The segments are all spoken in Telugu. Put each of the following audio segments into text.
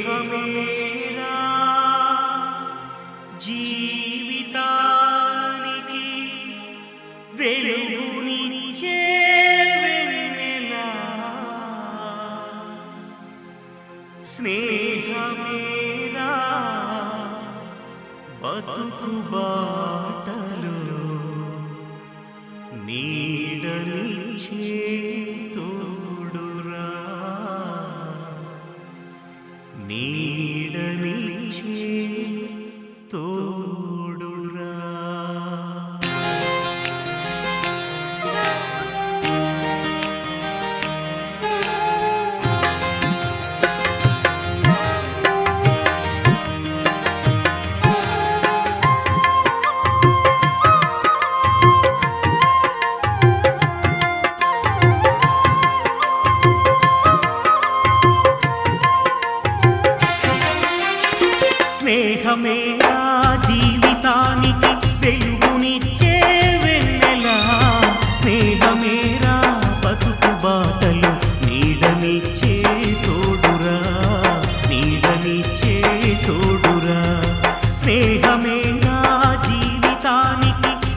స్నేహమేరా జీవితానికి వెలుగునిచ్చే వెన్నెలా స్నేహమేరా బతుకు బాటలో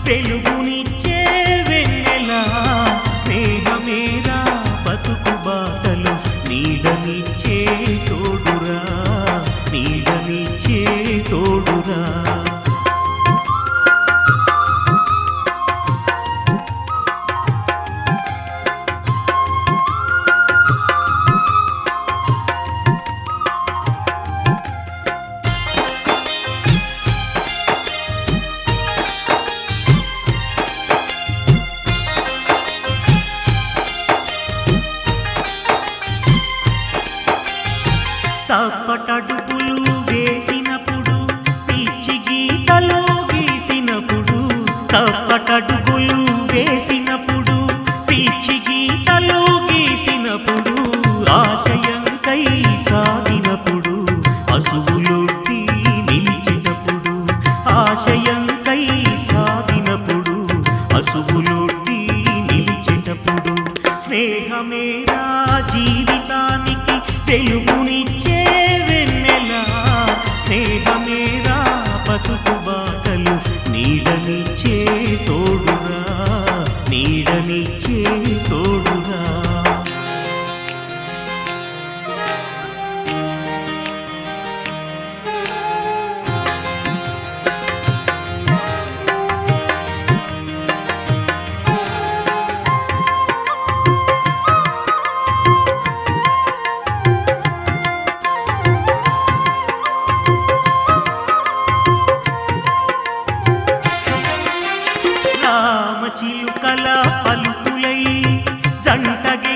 జీవితానికి తప్పటడుపులు వేసినప్పుడు పిచ్చి గీతలు గీసినప్పుడు ఆశయంకై సాగినప్పుడు అసువులొట్టి నిలిచినప్పుడు ఆశయంకై సాగినప్పుడు అసువులొట్టి నిలిచినప్పుడు స్నేహమేరా జీవితానికి తెలుగునిచ్చే రామచిలుకల పలుకులై జంటగి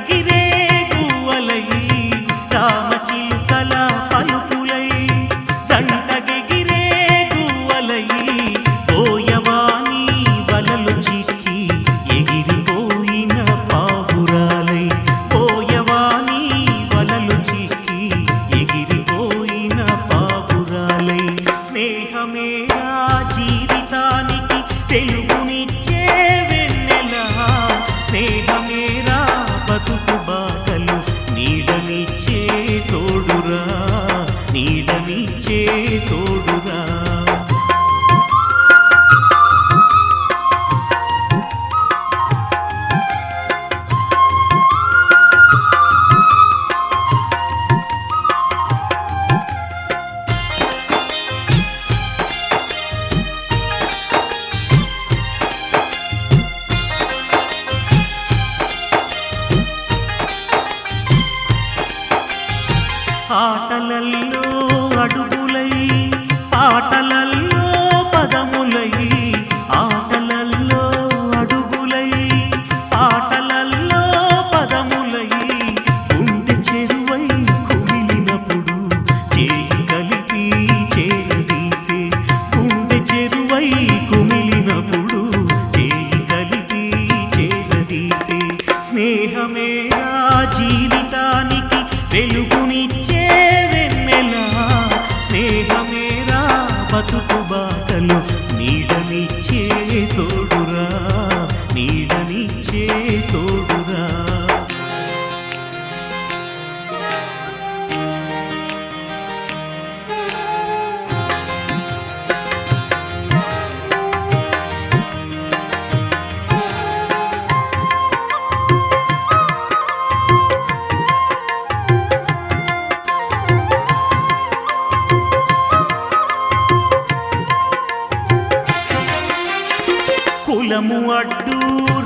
అడ్డు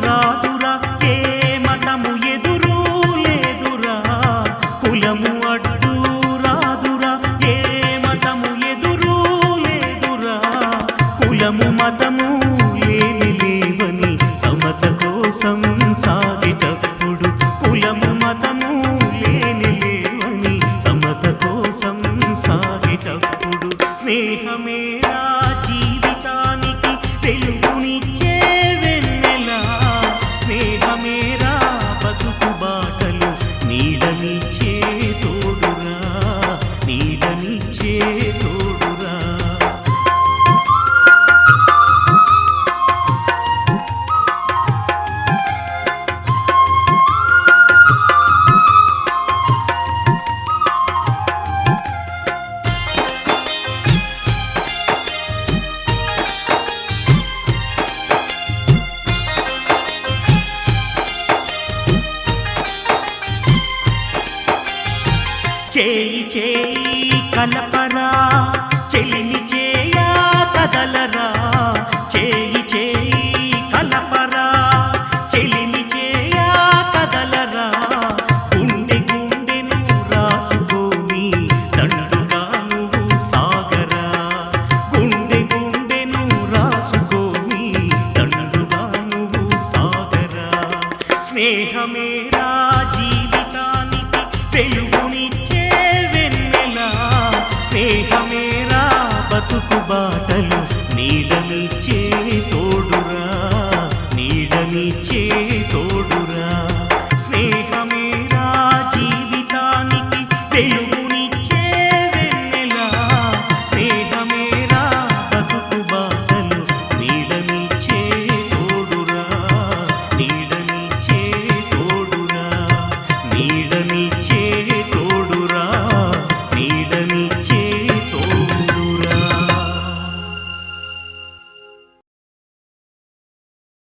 రాదురా ఏ మతము చేయి చేయి కలపరా చెలిని చేయా కదలరా. చేయి చేయి కలపరా చెలిని చేయా కదలరా. గుండె గుండెను రాసుకొని దండుగా నువ్వు సాగరా. గుండె గుండెను రాసుకొని దండుగా నువ్వు సాగరా. స్నేహమేరా జీవితానికి వెలుగునిచ్చే స్నేహమేరా బతుకు బాటలు నీడనిచ్చే తోడురా నీడనిచ్చే తోడు